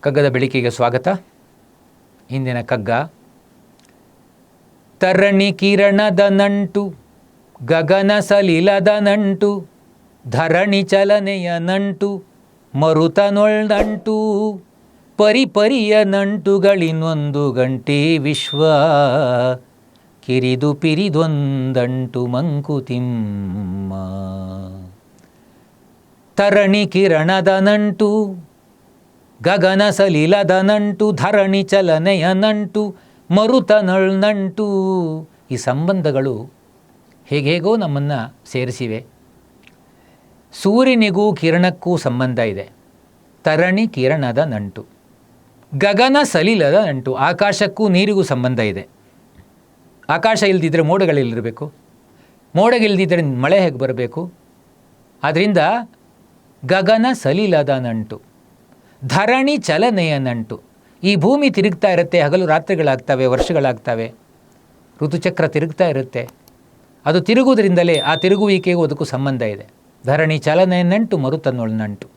ಕಗ್ಗದ ಬೆಳಿಕೆಗೆ ಸ್ವಾಗತ. ಹಿಂದಿನ ಕಗ್ಗ. ತರಣಿ ಕಿರಣದ ನಂಟು, ಗಗನ ಸಲಿಲದ ನಂಟು, ಧರಣಿ ಚಲನೆಯ ನಂಟು ಮರುತನೊಳ್ದಂಟು ಪರಿಪರಿಯ ನಂಟುಗಳಿನ್ನೊಂದು ಗಂಟೆ ವಿಶ್ವ, ಕಿರಿದು ಪಿರಿದೊಂದಂಟು ಮಂಕುತಿಮ್ಮ ತರಣಿ ಕಿರಣದ ನಂಟು ಗಗನ ಸಲೀಲದ ನಂಟು, ಧರಣಿ ಚಲನೆಯ ನಂಟು ಮರುತನಳ್ ನಂಟು. ಈ ಸಂಬಂಧಗಳು ಹೇಗೇಗೋ ನಮ್ಮನ್ನು ಸೇರಿಸಿವೆ. ಸೂರ್ಯನಿಗೂ ಕಿರಣಕ್ಕೂ ಸಂಬಂಧ ಇದೆ. ತರಣಿ ಕಿರಣದ ನಂಟು. ಗಗನ ಸಲೀಲದ ನಂಟು. ಆಕಾಶಕ್ಕೂ ನೀರಿಗೂ ಸಂಬಂಧ ಇದೆ. ಆಕಾಶ ಇಲ್ದಿದ್ರೆ ಮೋಡಗಳಿಲ್ಲಿರಬೇಕು ಮೋಡಗಿಲ್ದಿದ್ರೆ ಮಳೆ ಹೇಗೆ ಬರಬೇಕು? ಆದ್ದರಿಂದ ಗಗನ ಸಲೀಲದ ನಂಟು. ಧರಣಿ ಚಲನೆಯ ನಂಟು ಈ ಭೂಮಿ ತಿರುಗ್ತಾ ಇರುತ್ತೆ, ಹಗಲು ರಾತ್ರಿಗಳಾಗ್ತವೆ, ವರ್ಷಗಳಾಗ್ತವೆ. ಋತುಚಕ್ರ ತಿರುಗ್ತಾ ಇರುತ್ತೆ. ಅದು ತಿರುಗುವುದರಿಂದಲೇ ಆ ತಿರುಗುವಿಕೆಗೂ ಅದಕ್ಕೂ ಸಂಬಂಧ ಇದೆ. ಧರಣಿ ಚಲನೆಯ ನಂಟು ಮರುತನ್ನೊಳ ನಂಟು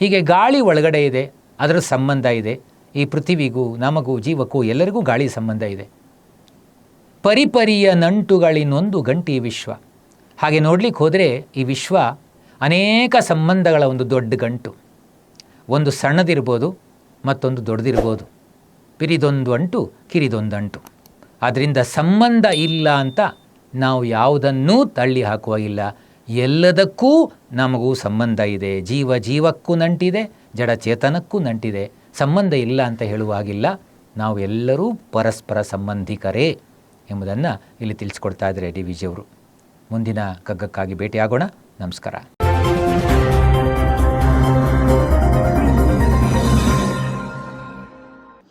ಹೀಗೆ ಗಾಳಿ ಒಳಗಡೆ ಇದೆ, ಅದರ ಸಂಬಂಧ ಇದೆ. ಈ ಪೃಥ್ವಿಗೂ, ನಮಗೂ, ಜೀವಕ್ಕೂ, ಎಲ್ಲರಿಗೂ ಗಾಳಿ ಸಂಬಂಧ ಇದೆ. ಪರಿಪರಿಯ ನಂಟುಗಳಿನ್ನೊಂದು ಗಂಟಿ ವಿಶ್ವ. ಹಾಗೆ ನೋಡ್ಲಿಕ್ಕೆ ಹೋದರೆ ಈ ವಿಶ್ವ ಅನೇಕ ಸಂಬಂಧಗಳ ಒಂದು ದೊಡ್ಡ ಗಂಟು. ಒಂದು ಸಣ್ಣದಿರ್ಬೋದು, ಮತ್ತೊಂದು ದೊಡ್ಡದಿರ್ಬೋದು. ಪಿರಿದೊಂದು ಅಂಟು ಕಿರಿದೊಂದು ಅಂಟು ಆದ್ದರಿಂದ ಸಂಬಂಧ ಇಲ್ಲ ಅಂತ ನಾವು ಯಾವುದನ್ನೂ ತಳ್ಳಿ ಹಾಕುವಾಗಿಲ್ಲ ಎಲ್ಲದಕ್ಕೂ ನಮಗೂ ಸಂಬಂಧ ಇದೆ. ಜೀವ ಜೀವಕ್ಕೂ ನಂಟಿದೆ, ಜಡ ಚೇತನಕ್ಕೂ ನಂಟಿದೆ. ಸಂಬಂಧ ಇಲ್ಲ ಅಂತ ಹೇಳುವಾಗಿಲ್ಲ ನಾವು ಎಲ್ಲರೂ ಪರಸ್ಪರ ಸಂಬಂಧಿಕರೇ ಎಂಬುದನ್ನು ಇಲ್ಲಿ ತಿಳಿಸ್ಕೊಡ್ತಾ ಇದ್ದಾರೆ ಡಿ ವಿಜಿಯವರು ಮುಂದಿನ ಕಗ್ಗಕ್ಕಾಗಿ ಭೇಟಿಯಾಗೋಣ. ನಮಸ್ಕಾರ.